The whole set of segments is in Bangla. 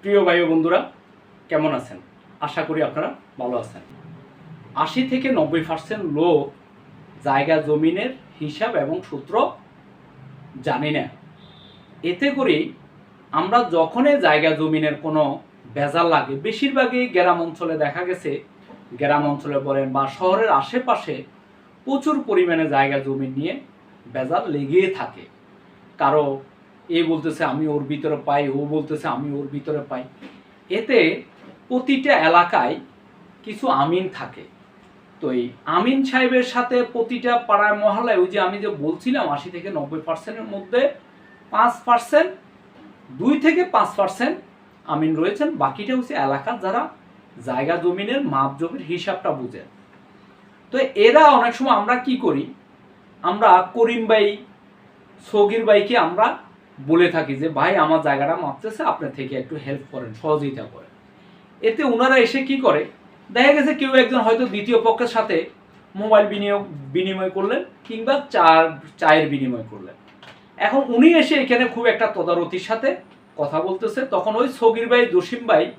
প্রিয় ও বন্ধুরা, কেমন আছেন? আশা করি আপনারা ভালো আছেন। আশি থেকে নব্বই পার্সেন্ট লোক জায়গা জমিনের হিসাব এবং সূত্র জানি না। এতে করে আমরা যখনই জায়গা জমিনের কোনো বেজাল লাগে, বেশিরভাগই গ্রাম অঞ্চলে দেখা গেছে, গ্রাম অঞ্চলে বলেন বা শহরের আশেপাশে প্রচুর পরিমাণে জায়গা জমি নিয়ে বেজাল লেগেই থাকে। কারও এ বলতেছে, আমি ওর ভিতরে পাই, ও বলতেছে, আমি ওর ভিতরে পাই। এতে প্রতিটা এলাকায় কিছু আমিন থাকে। তো এই আমিন সাহেবের সাথে প্রতিটা পাড়ায় মহল্লায় ওই যে আমি যে বলছিলাম, আশি থেকে নব্বই পার্সেন্টের মধ্যে পাঁচ পার্সেন্ট, দুই থেকে পাঁচ পার্সেন্ট আমিন রয়েছেন। বাকিটা হচ্ছে এলাকার যারা জায়গা জমিনের মাপ জমির হিসাবটা বুঝেন তো এরা অনেক সময় আমরা কি করি? আমরা করিম ভাই, সগির ভাইকে আমরা বলে থাকি যে, ভাই, আমার জায়গাটা মাপতেছে আপনার থেকে একটু হেল্প করেন, সহযোগিতা করেন। এতে ওনারা এসে কি করে? দেখা গেছে কেউ একজন হয়তো দ্বিতীয় পক্ষের সাথে মোবাইল বিনিয়োগ, বিনিময় করলেন কিংবা চার, চায়ের বিনিময় করলেন। এখন উনি এসে এখানে খুব একটা তদারতির সাথে কথা বলতেছে। তখন ওই সগির ভাই, জসিম ভাই,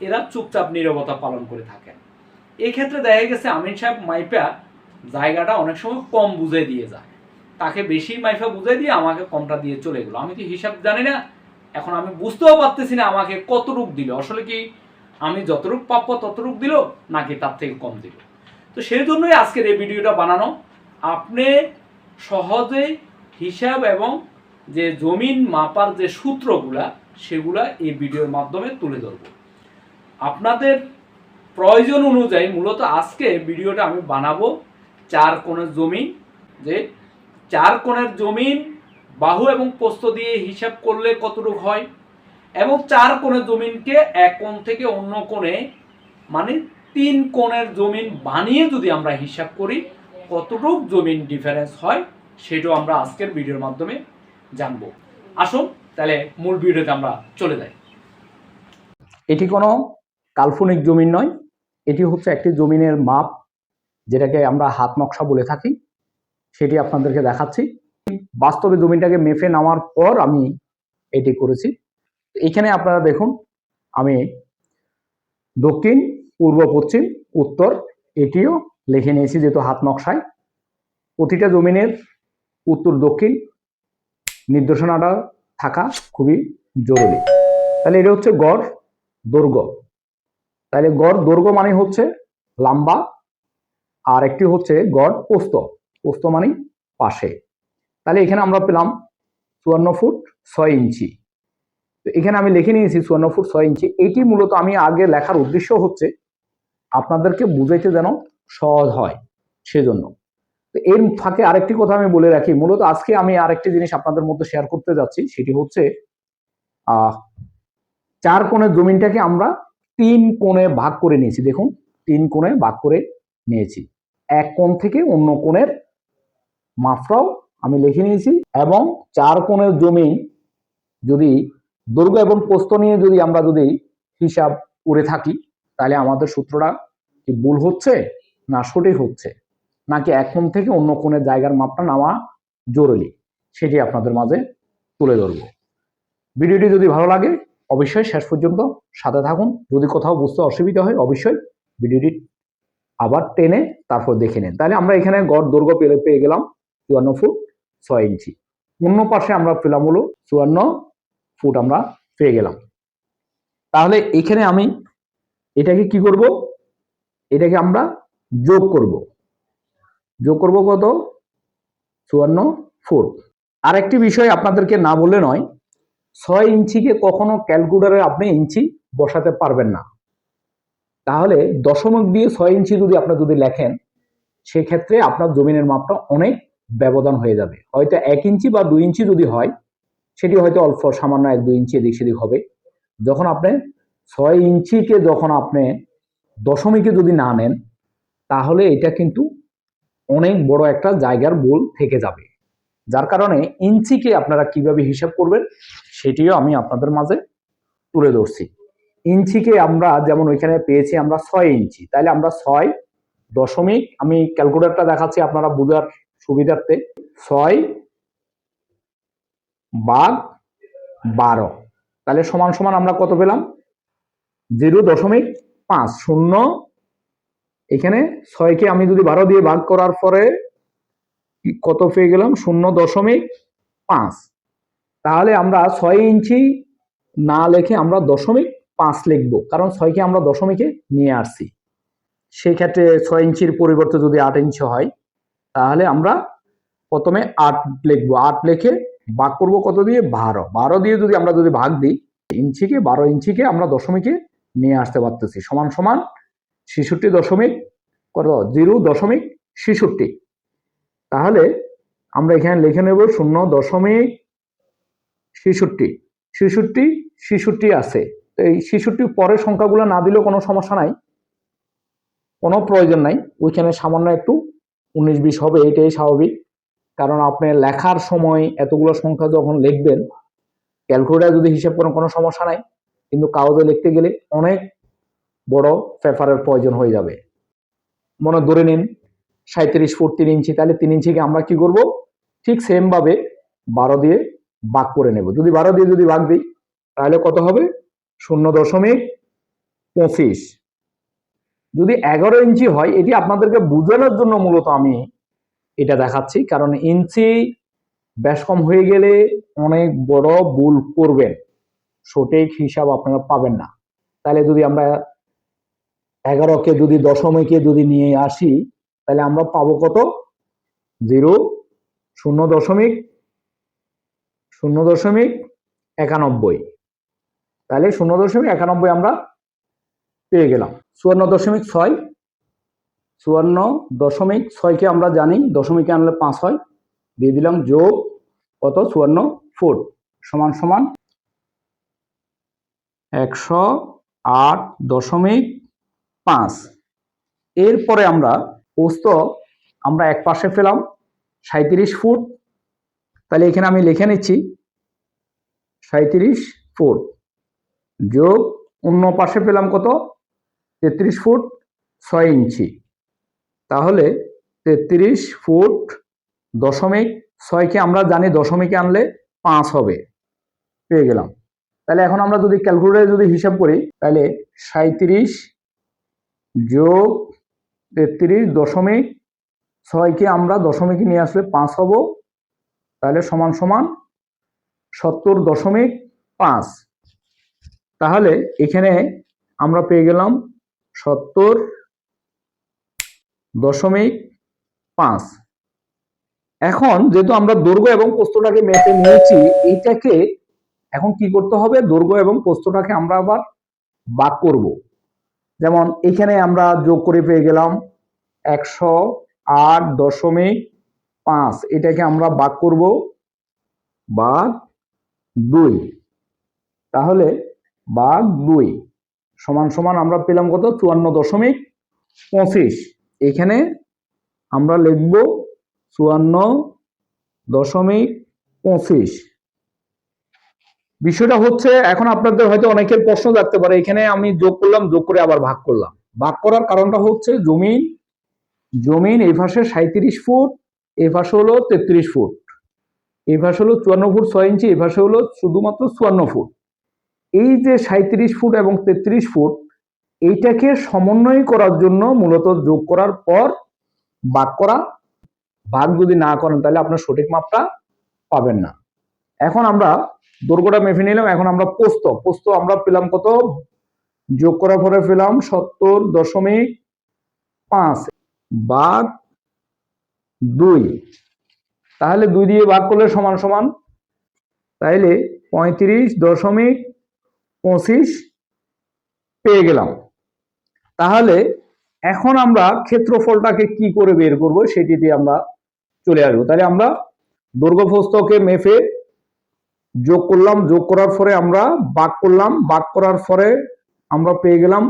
এরা চুপচাপ নীরবতা পালন করে থাকেন। এক্ষেত্রে দেখা গেছে আমিন সাহেব মাইপা জায়গাটা অনেক সময় কম বুঝে দিয়ে যায়। তাকে বেশি মাইফা বুঝাই দিয়ে আমাকে কমটা দিয়ে চলে গেলো। আমি তো হিসাব জানি না? এখন আমি বুঝতেও পারতেছি না আমাকে কতটুক দিল। আসলে কি আমি যতটুক প্রাপ্য ততটুক দিল, নাকি তার থেকে কম দিল? তো সেই জন্যই আজকের এই ভিডিওটা বানানো। আপনি সহজে হিসাব এবং যে জমিন মাপার যে সূত্রগুলা, সেগুলা এই ভিডিওর মাধ্যমে তুলে ধরব। আপনাদের প্রয়োজন অনুযায়ী মূলত আজকে ভিডিওটা আমি বানাবো চার কোণের জমি যে চার কোণের জমিন, বাহু এবং পোস্ত দিয়ে হিসাব করলে কতটুকু হয়? এবং চার কোণের জমিনকে এক কোণ থেকে অন্য কোণে মানে তিন কোণের জমিন বানিয়ে যদি আমরা হিসাব করি, কতটুকু জমিন ডিফারেন্স হয়, সেটাও আমরা আজকের ভিডিওর মাধ্যমে জানব। আসুন, তাহলে মূল ভিডিওতে আমরা চলে যাই। এটি কোনো কাল্পনিক জমিন নয়, এটি হচ্ছে একটি জমিনের মাপ, যেটাকে আমরা হাত নকশা বলে থাকি। সেটি আপনাদেরকে দেখাচ্ছি। বাস্তবে জমিটাকে মেপে নেওয়ার পর আমি এটি করেছি। এখানে আপনারা দেখুন, আমি দক্ষিণ, পূর্ব, পশ্চিম, উত্তর এটিও লিখে নিয়েছি যেহেতু হাত নকশায়। প্রতিটা জমিনের উত্তর দক্ষিণ নির্দেশনাটা থাকা খুবই জরুরি। তাহলে এটা হচ্ছে গড় দৈর্ঘ্য। তাহলে গড় দৈর্ঘ্য মানে হচ্ছে লম্বা, আর একটি হচ্ছে গড় পোস্ত পোস্ত মানে পাশে। তাহলে এখানে আমরা পেলাম চুয়ান্ন ফুট ছয় ইঞ্চি। তো এখানে আমি লিখে নিয়েছি চুয়ান্ন ফুট ছয় ইঞ্চি। এটি মূলত আমি আগে লেখার উদ্দেশ্য হচ্ছে আপনাদেরকে বুঝাইতে যেন সহজ হয় সেজন্য। তো এর ফাঁকে আরেকটি কথা আমি বলে রাখি। মূলত আজকে আমি আরেকটি জিনিস আপনাদের মধ্যে শেয়ার করতে যাচ্ছি, সেটি হচ্ছে চার কোণের জমিনটাকে আমরা তিন কোণে ভাগ করে নিয়েছি। দেখুন, তিন কোণে ভাগ করে নিয়েছি। এক কোণ থেকে অন্য কোণের মাপটাও আমি লিখে নিয়েছি এবং চার কোণের জমি যদি দৈর্ঘ্য এবং প্রস্থ নিয়ে যদি আমরা যদি হিসাব করে থাকি, তাহলে আমাদের সূত্রটা কি ভুল হচ্ছে না সঠিক হচ্ছে? নাকি কোণ থেকে অন্য কোণের জায়গার মাপটা নেওয়া জরুরি? সেটি আপনাদের মাঝে তুলে ধরব। ভিডিওটি যদি ভালো লাগে, অবশ্যই শেষ পর্যন্ত সাথে থাকুন। যদি কোথাও বুঝতে অসুবিধা হয়, অবশ্যই ভিডিওটি আবার টেনে তারপর দেখে নেন। তাহলে আমরা এখানে গড় দৈর্ঘ্য পেলে পেয়ে গেলাম। চুয়ান্ন ফুট ছয় ইঞ্চি। অন্য পাশে আমরা পেলাম হলো চুয়ান্ন ফুট আমরা পেয়ে গেলাম। তাহলে এখানে আমি এটাকে কি করব? এটাকে আমরা যোগ করব। যোগ করব কত? চুয়ান্ন ফুট। আরেকটি বিষয় আপনাদেরকে না বলে নয়, ছয় ইঞ্চিকে কখনো ক্যালকুলেটারে আপনি ইঞ্চি বসাতে পারবেন না। তাহলে দশমিক দিয়ে ছয় ইঞ্চি যদি আপনি যদি লেখেন, সেক্ষেত্রে আপনার জমিনের মাপটা অনেক ব্যবধান হয়ে যাবে। হয়তো এক ইঞ্চি বা দুই ইঞ্চি যদি হয়, সেটি হয়তো অল্প, সামান্য এক দুই ইঞ্চি এদিক সেদিক হবে। যখন আপনি ছয় ইঞ্চিকে যখন আপনি দশমিকে যদি না নেন, তাহলে এটা কিন্তু অনেক বড় একটা জায়গার ভুল থেকে যাবে। যার কারণে ইঞ্চিকে আপনারা কীভাবে হিসাব করবেন, সেটিও আমি আপনাদের মাঝে তুলে ধরছি। ইঞ্চিকে আমরা যেমন ওইখানে পেয়েছি আমরা ছয় ইঞ্চি। তাহলে আমরা ছয় দশমিক, আমি ক্যালকুলেটরটা দেখাচ্ছি, আপনারা বোঝার সুবিধার্থে ছয় বাঘ বারো। তাহলে সমান সমান আমরা কত পেলাম? জিরো দশমিক পাঁচ। শূন্য। এখানে ছয়কে আমি যদি বারো দিয়ে ভাগ করার পরে কত পেয়ে গেলাম? শূন্য দশমিক পাঁচ। তাহলে আমরা ছয় ইঞ্চি না লিখে আমরা দশমিক পাঁচ লিখব। কারণ ছয়কে আমরা দশমিকে নিয়ে আসছি। সেই ক্ষেত্রে ছয় ইঞ্চির পরিবর্তে যদি আট ইঞ্চি হয় তাহলে আমরা প্রথমে আট লিখব। আট লিখে ভাগ করব কত দিয়ে? বারো। বারো দিয়ে যদি আমরা যদি ভাগ দিই, ইঞ্চিকে, বারো ইঞ্চিকে আমরা দশমিকে নিয়ে আসতে পারতেছি। সমান সমান ছেষট্টি দশমিক কত? জিরো দশমিক ছেষট্টি। তাহলে আমরা এখানে লিখে নেব শূন্য দশমিক ছেষট্টি। ছেষট্টি ছেষট্টি আছে। তো এই ছেষট্টি পরের সংখ্যাগুলো না দিলেও কোনো সমস্যা নাই। কোনো প্রয়োজন নাই। ওইখানে সামান্য একটু উনিশ বিশ হবে, এটাই স্বাভাবিক। কারণ আপনি লেখার সময় এতগুলো সংখ্যা যখন লিখবেন, ক্যালকুলেটার যদি হিসাব করেন, কোনো সমস্যা নাই। কিন্তু কাগজে লিখতে গেলে অনেক বড় পেপারের প্রয়োজন হয়ে যাবে। মনে ধরে নিন সাঁত্রিশ ফুট তিন ইঞ্চি, তাহলে তিন ইঞ্চিকে আমরা কি করব? ঠিক সেমভাবে বারো দিয়ে ভাগ করে নেব। যদি বারো দিয়ে যদি ভাগ দিই, তাহলে কত হবে? শূন্য দশমিক পঁচিশ। যদি এগারো ইঞ্চি হয়, এটি আপনাদেরকে বোঝানোর জন্য মূলত আমি এটা দেখাচ্ছি। কারণ ইঞ্চি ব্যাস কম হয়ে গেলে অনেক বড় ভুল করবেন। সঠিক হিসাব আপনারা পাবেন না। তাহলে যদি আমরা এগারোকে যদি দশমিকে যদি নিয়ে আসি, তাহলে আমরা পাবো কত? জিরো, শূন্য দশমিক শূন্য দশমিক একানব্বই। তাহলে শূন্য দশমিক একানব্বই আমরা পেয়ে গেলাম। চুয়ান্ন দশমিক ছয়, চুয়ান্ন দশমিক ছয়কে আমরা জানি, দশমিকে আনলে পাঁচ হয়, দিয়ে দিলাম যোগ কত? চুয়ান্ন ফুট সমান সমান একশো আট দশমিক পাঁচ। এরপরে আমরা পোস্ত আমরা এক পাশে পেলাম সাঁত্রিশ ফুট। তাহলে এখানে আমি লিখে নিচ্ছি সাঁত্রিশ ফুট যোগ অন্য পাশে পেলাম কত? তেত্রিশ ফুট ছয় ইঞ্চি। তাহলে তেত্রিশ ফুট দশমিক ছয়কে আমরা জানি দশমিকে আনলে পাঁচ হবে। পেয়ে গেলাম। তাহলে এখন আমরা যদি ক্যালকুলেটারে যদি হিসাব করি, তাহলে সাঁত্রিশ যোগ তেত্রিশ দশমিক ছয়কে আমরা দশমিকে নিয়ে আসলে পাঁচ হব। তাহলে সমান সমান সত্তর দশমিক পাঁচ। তাহলে এখানে আমরা পেয়ে গেলাম সত্তর দশমিক পাঁচ। এখন যেহেতু আমরা দৈর্ঘ্য এবং পোস্তটাকে মেপে নিয়েছি, এইটাকে এখন কি করতে হবে? দৈর্ঘ্য এবং পোস্তটাকে আমরা আবার বাক করব। যেমন এখানে আমরা যোগ করে পেয়ে গেলাম একশো আট দশমিক পাঁচ। এটাকে আমরা বাক করব বাঘ দুই। তাহলে বাঘ দুই। সমান সমান আমরা পেলাম কত? চুয়ান্ন দশমিক পঁচিশ। এখানে আমরা লিখব চুয়ান্ন দশমিক পঁচিশ। বিষয়টা হচ্ছে, এখন আপনাদের হয়তো অনেকের প্রশ্ন থাকতে পারে, এখানে আমি যোগ করলাম, যোগ করে আবার ভাগ করলাম। ভাগ করার কারণটা হচ্ছে জমিন জমিন এই পাশে সাঁত্রিশ ফুট এই পাশে হলো তেত্রিশ ফুট। এই পাশে হলো চুয়ান্ন ফুট ছয় ইঞ্চি এই পাশে হলো শুধুমাত্র চুয়ান্ন ফুট। এই যে সাঁত্রিশ ফুট এবং তেত্রিশ ফুট, এইটাকে সমন্বয় করার জন্য মূলত যোগ করার পর ভাগ করা ভাগ যদি না করেন, তাহলে আপনার সঠিক মাপটা পাবেন না। এখন আমরা দৈর্ঘ্যটা মেপে নিলাম। এখন আমরা পোস্ত পোস্ত আমরা পেলাম কত? যোগ করার পরে পেলাম সত্তর দশমিক পাঁচ। ভাগ দুই। তাহলে দুই দিয়ে ভাগ করলে সমান সমান, তাইলে পঁয়ত্রিশ দশমিক পঁচিশ পেয়ে গেলাম। তাহলে এখন আমরা ক্ষেত্রফলটাকে কি করে বের করব সেটি দিয়ে আমরা চলে আসব। তাহলে আমরা দৈর্ঘ্যপ্রস্থকে মেপে যোগ করলাম। যোগ করার পরে আমরা বাক করলাম। বাক করার পরে আমরা পেয়ে গেলাম,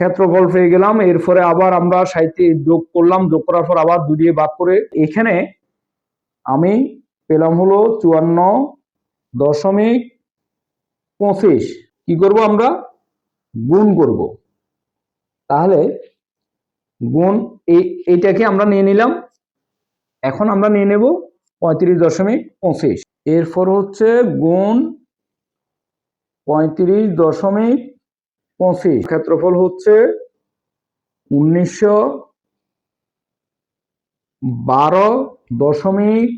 ক্ষেত্রফল পেয়ে গেলাম। এরপরে আবার আমরা সাহিত্যে যোগ করলাম। যোগ করার পর আবার দুই দিয়ে বাক করে এখানে আমি পেলাম হলো চুয়ান্ন দশমিক পঁচিশ। কি করব আমরা? গুণ করব। তাহলে গুণ এই, এইটাকে আমরা নিয়ে নিলাম। এখন আমরা নিয়ে নেব পঁয়ত্রিশ দশমিক পঁচিশ। এরপর হচ্ছে গুণ পঁয়ত্রিশ দশমিক পঁচিশ। ক্ষেত্রফল হচ্ছে উনিশশো বারো দশমিক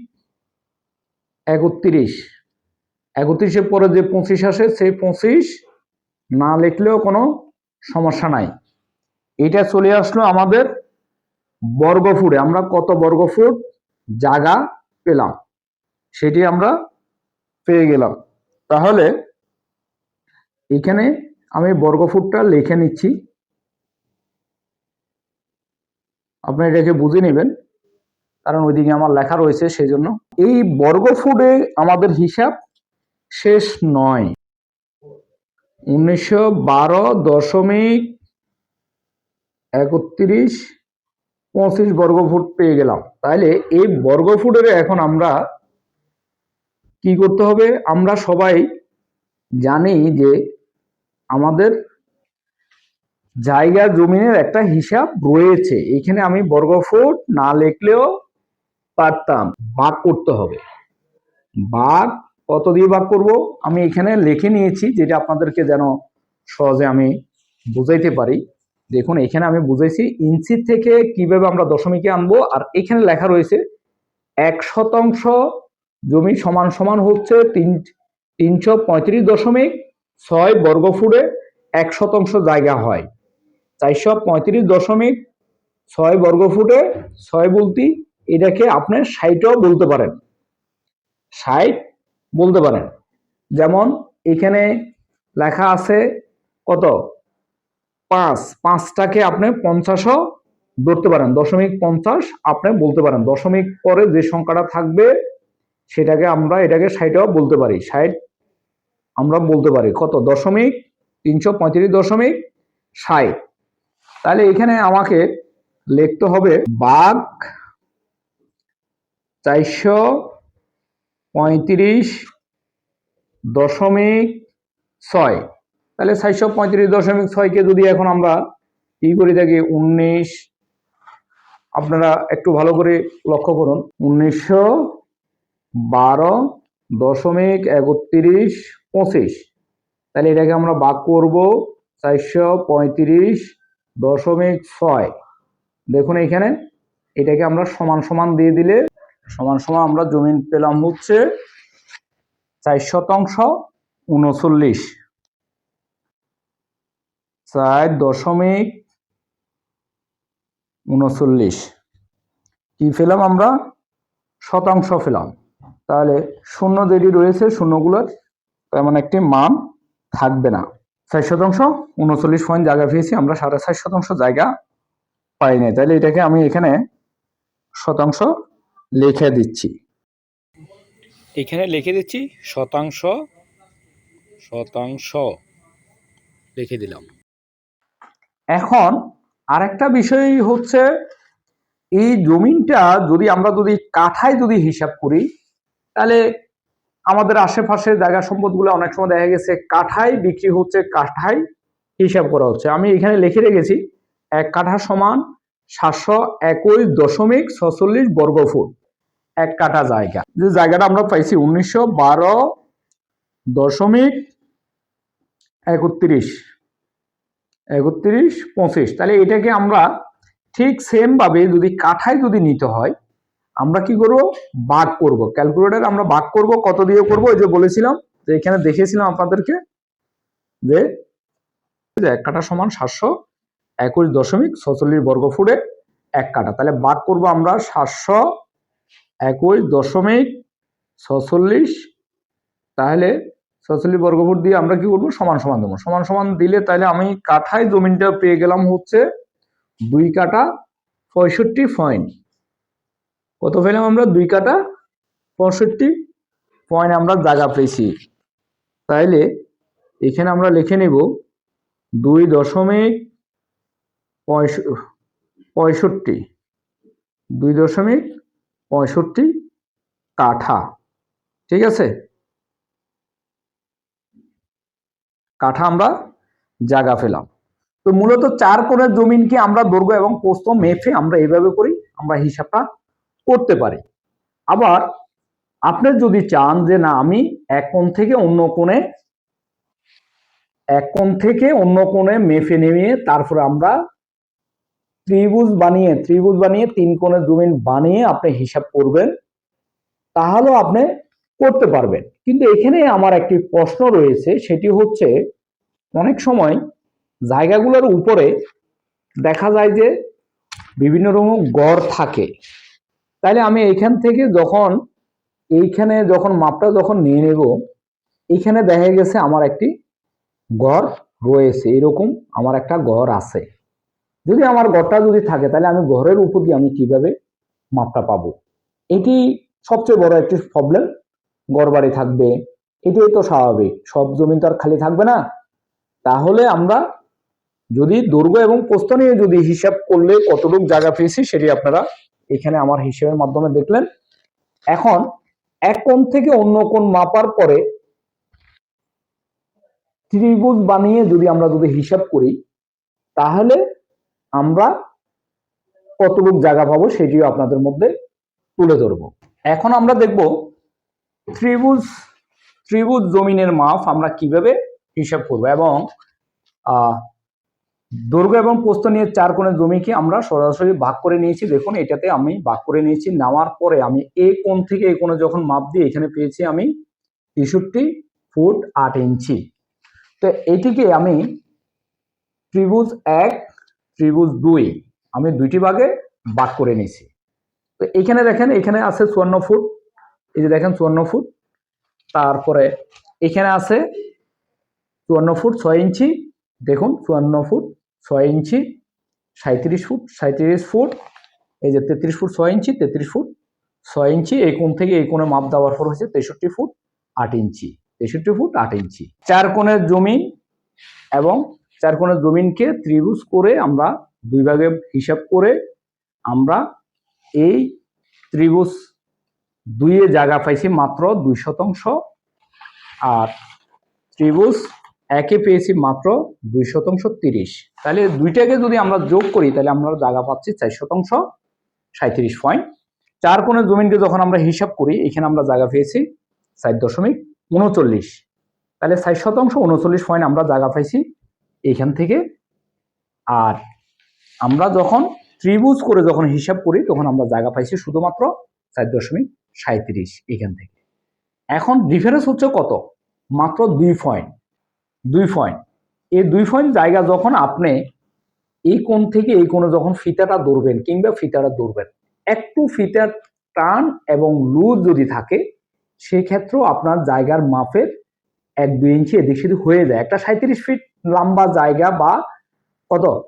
একত্রিশ। একত্রিশের পরে যে পঁচিশ আসে, সেই পঁচিশ না লিখলেও কোনো সমস্যা নাই। এটা চলে আসলো আমাদের বর্গফুটে। আমরা কত বর্গফুট জায়গা পেলাম? সেটি আমরা পেয়ে গেলাম। তাহলে এখানে আমি বর্গফুটটা লিখে নিচ্ছি। আপনি এটাকে বুঝে নেবেন, কারণ ওইদিকে আমার লেখা রয়েছে সেই জন্য এই বর্গফুটে আমাদের হিসাব শেষ নয়। উনিশশো বারো দশমিক একত্রিশ পঁচিশ বর্গফুট পেয়ে গেলাম। তাহলে এই বর্গফুটের এখন আমরা কি করতে হবে? আমরা সবাই জানি যে আমাদের জায়গা জমিনের একটা হিসাব রয়েছে। এখানে আমি বর্গফুট না লিখলেও পারতাম। ভাগ করতে হবে। ভাগ কত দিয়ে ভাগ করব? আমি এখানে লিখে নিয়েছি যেটা আপনাদেরকে যেন সহজে আমি বুঝাইতে পারি। দেখুন, এখানে আমি বুঝাইছি ইঞ্চি থেকে কীভাবে আমরা দশমিকে আনব, আর এখানে লেখা রয়েছে এক শতাংশ জমি সমান সমান হচ্ছে তিন, তিনশো পঁয়ত্রিশ দশমিক ছয় বর্গফুটে এক শতাংশ জায়গা হয়। চারশো পঁয়ত্রিশ দশমিক ছয় বর্গফুটে ছয় বলতি এটাকে আপনি ষাটও বলতে পারেন। ষাট বলতে পারেন। যেমন এখানে লেখা আছে কত? পাঁচ। পাঁচটাকে আপনি পঞ্চাশও ধরতে পারেন। দশমিক পঞ্চাশ আপনি বলতে পারেন। দশমিক পরে যে সংখ্যাটা থাকবে, সেটাকে আমরা এটাকে ষাটও বলতে পারি। ষাট আমরা বলতে পারি। কত? দশমিক তিনশো পঁয়ত্রিশ দশমিক ষাট। তাহলে এখানে আমাকে লিখতে হবে বাঘ চারশো পঁয়ত্রিশ দশমিক ছয়। তাহলে চারশো পঁয়ত্রিশ দশমিক ছয়কে যদি এখন আমরা কি করে থাকি উনিশ, আপনারা একটু ভালো করে লক্ষ্য করুন। উনিশশো বারো দশমিক একত্রিশ পঁচিশ। তাহলে এটাকে আমরা বাক করব চারশো পঁয়ত্রিশ দশমিক ছয়। দেখুন এখানে এটাকে আমরা সমান সমান দিয়ে দিলে সমান সমান আমরা জমিন পেলাম হচ্ছে চার শতাংশ উনচল্লিশ। চার দশমিক উনচল্লিশ। কি পেলাম আমরা? শতাংশ পেলাম। তাহলে শূন্য যেটি রয়েছে শূন্যগুলোর তেমন একটি মান থাকবে না। চার শতাংশ উনচল্লিশ পয়েন্ট জায়গা পেয়েছি, আমরা সাড়ে চার শতাংশ জায়গা পাইনি। তাহলে এটাকে আমি এখানে শতাংশ লিখে দিচ্ছি। এখানে লিখে দিচ্ছি শতাংশ শতাংশ লিখে দিলাম। এখন আরেকটা বিষয় হচ্ছে এই জমিনটা যদি আমরা যদি কাঠায় যদি হিসাব করি তাহলে আমাদের আশেপাশে জায়গা সম্পদগুলো অনেক সময় দেখা গেছে কাঠায় বিক্রি হচ্ছে কাঠায় হিসাব করা হচ্ছে। আমি এখানে লিখে রেখেছি এক কাঠা সমান সাতশো একুশ দশমিক ছচল্লিশ বর্গ ফুট এক কাঠা জায়গা। যে জায়গাটা আমরা পাইছি উনিশশো বারো দশমিক একত্রিশ। একত্রিশ পঁচিশ। তাহলে এটাকে আমরা ঠিক সেম ভাবে যদি কাঠায় যদি নিতে হয়, আমরা কি করব? ভাগ করব। ক্যালকুলেটর আমরা ভাগ করব। কত দিয়ে করব? এই যে বলেছিলাম, যে এখানে দেখেছিলাম আপনাদেরকে যে যে এক কাঠা সমান সাতশো একুশ দশমিক ছচল্লিশ বর্গ ফুটে এক কাঠা। তাহলে ভাগ করব আমরা সাতশো একুশ দশমিক ছচল্লিশ। তাহলে ছচল্লিশ বর্গফুট দিয়ে আমরা কি করব? সমান সমান দেবো। সমান সমান দিলে তাহলে আমি কাঠায় জমিনটা পেয়ে গেলাম হচ্ছে দুই কাঠা পঁয়ষট্টি পয়েন্ট। কত পেলাম আমরা? দুই কাঠা পঁয়ষট্টি পয়েন্ট আমরা জায়গা পেয়েছি। তাইলে এখানে আমরা লিখে নেব দুই দশমিক পঁয়ষট্টি দুই দশমিক পঁয়ষট্টি কাঠা, ঠিক আছে? কাঠা আমরা জায়গা পেলাম। তো মূলত চার কোণের জমিনকে আমরা দৈর্ঘ্য এবং প্রস্থ মেপে আমরা এইভাবে করি, আমরা হিসাবটা করতে পারি। আবার আপনি যদি চান যে না, আমি এক কোণ থেকে অন্য কোণে, এক কোণ থেকে অন্য কোণে মেপে নেমে তারপরে আমরা ত্রিভুজ বানিয়ে ত্রিভুজ বানিয়ে তিন কোণের জমিন বানিয়ে আপনি হিসাব করবেন, তাহলেও আপনি করতে পারবেন। কিন্তু এখানে আমার একটি প্রশ্ন রয়েছে, সেটি হচ্ছে অনেক সময় জায়গাগুলোর উপরে দেখা যায় যে বিভিন্ন রকম গড় থাকে। তাহলে আমি এখান থেকে যখন, এইখানে যখন মাপটা যখন নিয়ে নেব এখানে দেখা গেছে আমার একটি গড় রয়েছে, এরকম আমার একটা গড় আছে। যদি আমার গড়টা যদি থাকে, তাহলে আমি ঘরের উপর দিয়ে আমি কীভাবে মাপটা পাবো? এটি সবচেয়ে বড় একটি প্রবলেম গড় বাড়ি থাকবে, এটাই তো স্বাভাবিক। সব জমি তো আর খালি থাকবে না। তাহলে আমরা যদি দৈর্ঘ্য এবং প্রস্থ নিয়ে যদি হিসাব করলে কতটুকু জায়গা পেয়েছি, সেটি আপনারা এখানে আমার হিসাবের মাধ্যমে দেখলেন। এখন এক কোণ থেকে অন্য কোণ মাপার পরে ত্রিভুজ বানিয়ে যদি আমরা যদি হিসাব করি, তাহলে আমরা কতটুকু জায়গা পাবো সেটিও আপনাদের মধ্যে তুলে ধরবো। এখন আমরা দেখব ত্রিভুজ ত্রিভুজ জমিনের মাপ আমরা কীভাবে হিসাব করব এবং দৈর্ঘ্য এবং পোস্ত নিয়ে চার কোণের জমিকে আমরা সরাসরি ভাগ করে নিয়েছি। দেখুন, এটাতে আমি ভাগ করে নিয়েছি। নেওয়ার পরে আমি এ কোণ থেকে এ কোণে যখন মাপ দিই এখানে পেয়েছি আমি তেষট্টি ফুট আট ইঞ্চি। তো এটিকে আমি ত্রিভুজ এক ত্রিভুজ দুই, আমি দুইটি ভাগে ভাগ করে নিয়েছি। তো এখানে দেখেন, এখানে আছে চুয়ান্ন ফুট, এই যে দেখেন চুয়ান্ন ফুট, তারপরে এখানে আছে চুয়ান্ন ফুট ছয় ইঞ্চি, দেখুন চুয়ান্ন ফুট ছয় ইঞ্চি সাঁত্রিশ ফুট সাঁত্রিশ ফুট, এই যে তেত্রিশ ফুট ছয় ইঞ্চি, তেত্রিশ ফুট ছয় ইঞ্চি, এই কোণ থেকে এই কোণে মাপ দেওয়ার পর হচ্ছে তেষট্টি ফুট আট ইঞ্চি, তেষট্টি ফুট আট ইঞ্চি। চার কোণের জমি এবং চার কোণের জমিনকে ত্রিভুজ করে আমরা দুই ভাগে হিসাব করে আমরা এই ত্রিভুজ দুইয়ে জায়গা পাইছি মাত্র দুই শতাংশ আর ত্রিভুজ একে পেয়েছি মাত্র দুই শতাংশ তিরিশ। তাহলে দুইটাকে যদি আমরা যোগ করি, তাহলে আমরা জায়গা পাচ্ছি চার শতাংশ সাঁত্রিশ পয়েন্ট। চার কোণের জমিনকে যখন আমরা হিসাব করি, এখানে আমরা জায়গা পেয়েছি চার দশমিক উনচল্লিশ। তাহলে ষাট শতাংশ উনচল্লিশ পয়েন্ট আমরা জায়গা পাইছি এখান থেকে আর আমরা যখন ত্রিভুজ করে যখন হিসাব করি, তখন আমরা জায়গা পাইছি শুধুমাত্র চার দশমিক সাঁত্রিশ এখান থেকে। এখন ডিফারেন্স হচ্ছে কত? মাত্র দুই পয়েন্ট দুই পয়েন্ট এই দুই পয়েন্ট জায়গা যখন আপনি এই কোণ থেকে এই কোণে যখন ফিতাটা ধরবেন কিংবা ফিতাটা ধরবেন, একটু ফিতার টান এবং লুজ যদি থাকে, সেক্ষেত্রেও আপনার জায়গার মাপের এক দুই ইঞ্চি এদিক সেদিক হয়ে যায়। একটা সাঁত্রিশ ফিট লম্বা জায়গা বা কত?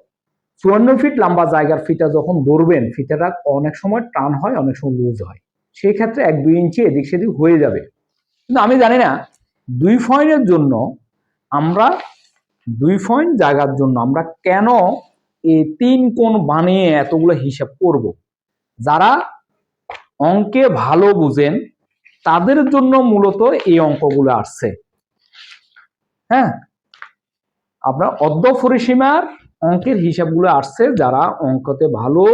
চুয়ান্ন ফিট লম্বা জায়গার ফিতা যখন ধরবেন, ফিতাটা অনেক সময় টান হয়, অনেক সময় লুজ হয়। সেই ক্ষেত্রে এক দুই ইঞ্চি এদিক সেদিক হয়ে যাবে। কিন্তু আমি জানি না, দুই পয়েন্টের জন্য আমরা দুই পয়েন্ট জায়গার জন্য আমরা কেন এই তিন কোণ বানিয়ে এতগুলো হিসাব করব? যারা অঙ্কে ভালো বুঝেন, তাদের জন্য মূলত এই অঙ্কগুলো আসছে। হ্যাঁ? আপনার অর্ধ পরিসীমার অঙ্কের হিসাবগুলো আসছে যারা অঙ্কতে ভালো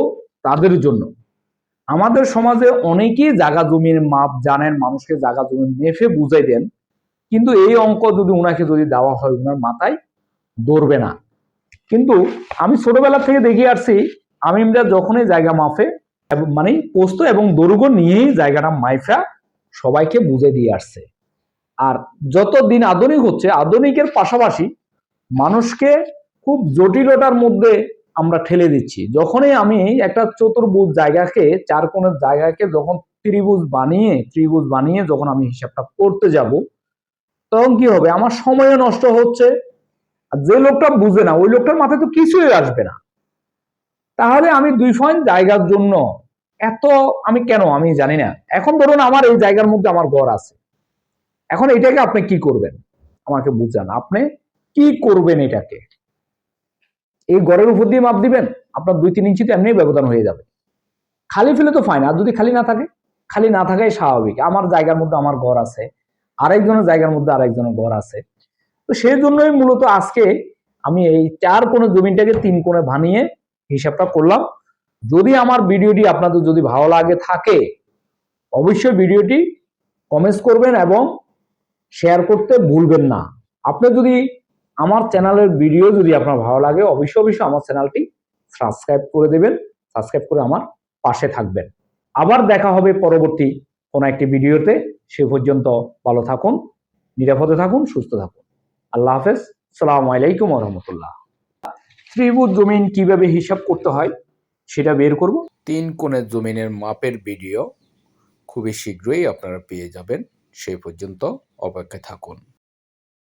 তাদের জন্য। আমাদের সমাজে অনেকেই জায়গা জমির মাপ জানেন, মানুষকে জাগা জমি মেফে বুঝাই দেন, কিন্তু এই অঙ্ক যদি উনাকে যদি দেওয়া হয়, উনার মাথায় দৌড়বে না। কিন্তু আমি ছোটবেলা থেকে দেখে আসছি আমি যখনই জায়গা এবং মানে পোস্ত এবং দৈর্ঘ্য নিয়েই জায়গাটা মাইফা সবাইকে বুঝে দিয়ে আসছে। আর যত দিন আধুনিক হচ্ছে, আধুনিকের পাশাপাশি মানুষকে খুব জটিলতার মধ্যে আমরা ঠেলে দিচ্ছি। যখনই আমি একটা চতুর্ভুজ জায়গাকে, চার কোণের জায়গাকে যখন ত্রিভুজ বানিয়ে ত্রিভুজ বানিয়ে যখন আমি হিসাবটা করতে যাব, তখন কি হবে? আমার সময়ও নষ্ট হচ্ছে। যে লোকটা বুঝে না, ওই লোকটার মাথায় তো কিছুই আসবে না। তাহলে আমি দুই পয়েন্ট জায়গার জন্য এত, আমি কেন, আমি জানি না। এখন ধরুন আমার এই জায়গার মধ্যে আমার ঘর আছে। এখন এটাকে আপনি কি করবেন? আমাকে বুঝান। আপনি কি করবেন এটাকে? এই ঘরের উপর দিয়ে মাপ দিবেন, আপনার দুই তিন ইঞ্চিতে এমনি ব্যবধান হয়ে যাবে। খালি ফেলে তো ফাইন আর যদি খালি না থাকে? খালি না থাকাই স্বাভাবিক। আমার জায়গার মধ্যে আমার ঘর আছে, আরেকজনের জায়গার মধ্যে আরেকজনের ঘর আছে। তো সেই জন্যই মূলত আজকে আমি এই চার কোণের জমিনটাকে তিন কোণে বানিয়ে হিসাবটা করলাম। যদি আমার ভিডিওটি আপনাদের যদি ভালো লাগে থাকে, অবশ্যই ভিডিওটি কমেন্টস করবেন এবং শেয়ার করতে ভুলবেন না। আপনি যদি আমার চ্যানেলের ভিডিও যদি আপনার ভালো লাগে, অবশ্যই অবশ্যই আমার চ্যানেলটি সাবস্ক্রাইব করে দেবেন সাবস্ক্রাইব করে আমার পাশে থাকবেন। আবার দেখা হবে পরবর্তী কোনো একটি ভিডিওতে সে পর্যন্ত ভালো থাকুন, নিরাপদে থাকুন, সুস্থ থাকুন। আল্লাহ হাফেজ। সালাম আলাইকুম রহমতুল্লাহ। ত্রিভুজ জমিন কীভাবে হিসাব করতে হয়, সেটা বের করব। তিন কোণের জমিনের মাপের ভিডিও খুবই শীঘ্রই আপনারা পেয়ে যাবেন। সেই পর্যন্ত অপেক্ষায় থাকুন।